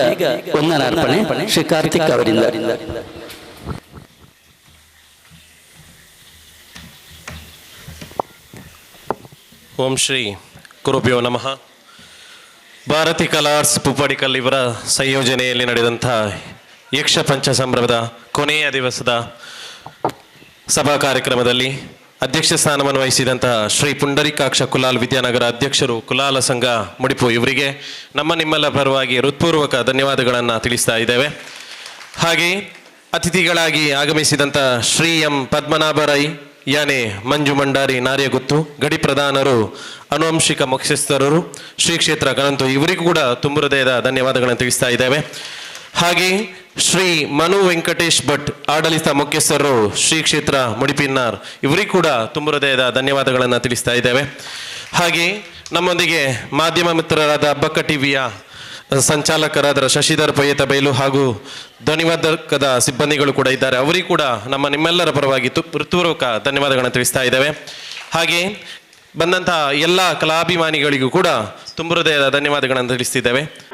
ವಂದನಾರ್ಪಣೆ ಶ್ರೀ ಕಾರ್ತಿಕ್ ಅವರಿಂದ. ಓಂ ಶ್ರೀ ಗುರುಭ್ಯೋ ನಮಃ. ಭಾರತಿ ಕಲಾರ್ಸ್ ಪುಪ್ಪಡಿಕಲ್ ಇವರ ಸಂಯೋಜನೆಯಲ್ಲಿ ನಡೆದಂತಹ ಯಕ್ಷ ಪಂಚ ಸಂಭ್ರಮದ ಕೊನೆಯ ದಿವಸದ ಸಭಾ ಕಾರ್ಯಕ್ರಮದಲ್ಲಿ ಅಧ್ಯಕ್ಷ ಸ್ಥಾನವನ್ನು ವಹಿಸಿದಂತಹ ಶ್ರೀ ಪುಂಡರಿಕಾಕ್ಷ ಕುಲಾಲ್ ವಿದ್ಯಾನಗರ ಅಧ್ಯಕ್ಷರು ಕುಲಾಲ ಸಂಘ ಮುಡಿಪು ಇವರಿಗೆ ನಮ್ಮ ನಿಮ್ಮೆಲ್ಲ ಪರವಾಗಿ ಹೃತ್ಪೂರ್ವಕ ಧನ್ಯವಾದಗಳನ್ನು ತಿಳಿಸ್ತಾ ಇದ್ದೇವೆ. ಹಾಗೆ ಅತಿಥಿಗಳಾಗಿ ಆಗಮಿಸಿದಂಥ ಶ್ರೀ ಎಂ ಪದ್ಮನಾಭ ರೈ ಯಾನೆ ಮಂಜು ಮಂಡಾರಿ, ನಾರ್ಯಗುತ್ತು, ಗಡಿ ಪ್ರಧಾನರು, ಅನುವಂಶಿಕ ಮುಖ್ಯಸ್ಥರರು ಶ್ರೀ ಕ್ಷೇತ್ರ ಗಣಂತು ಇವರಿಗೂ ಕೂಡ ತುಂಬ ಹೃದಯದ ಧನ್ಯವಾದಗಳನ್ನು ತಿಳಿಸ್ತಾ ಇದ್ದೇವೆ. ಹಾಗೆ ಶ್ರೀ ಮನು ವೆಂಕಟೇಶ್ ಭಟ್, ಆಡಳಿತ ಮುಖ್ಯಸ್ಥರು, ಶ್ರೀ ಕ್ಷೇತ್ರ ಮುಡಿಪಿನ್ನಾರ್, ಇವರಿಗೂ ಕೂಡ ತುಂಬ ಹೃದಯದ ಧನ್ಯವಾದಗಳನ್ನು ತಿಳಿಸ್ತಾ ಇದ್ದೇವೆ. ಹಾಗೆ ನಮ್ಮೊಂದಿಗೆ ಮಾಧ್ಯಮ ಮಿತ್ರರಾದ ಅಬ್ಬಕ್ಕ ಟಿವಿಯ ಸಂಚಾಲಕರಾದ ಶಶಿಧರ್ ಪಯ್ಯತ ಬೈಲು ಹಾಗೂ ಧ್ವನಿವರ್ಧಕದ ಸಿಬ್ಬಂದಿಗಳು ಕೂಡ ಇದ್ದಾರೆ. ಅವರಿಗೂ ಕೂಡ ನಮ್ಮ ನಿಮ್ಮೆಲ್ಲರ ಪರವಾಗಿ ತು ಧನ್ಯವಾದಗಳನ್ನು ತಿಳಿಸ್ತಾ ಇದ್ದೇವೆ. ಹಾಗೆ ಬಂದಂತಹ ಎಲ್ಲ ಕಲಾಭಿಮಾನಿಗಳಿಗೂ ಕೂಡ ತುಂಬ ಹೃದಯದ ಧನ್ಯವಾದಗಳನ್ನು ತಿಳಿಸ್ತಿದ್ದೇವೆ.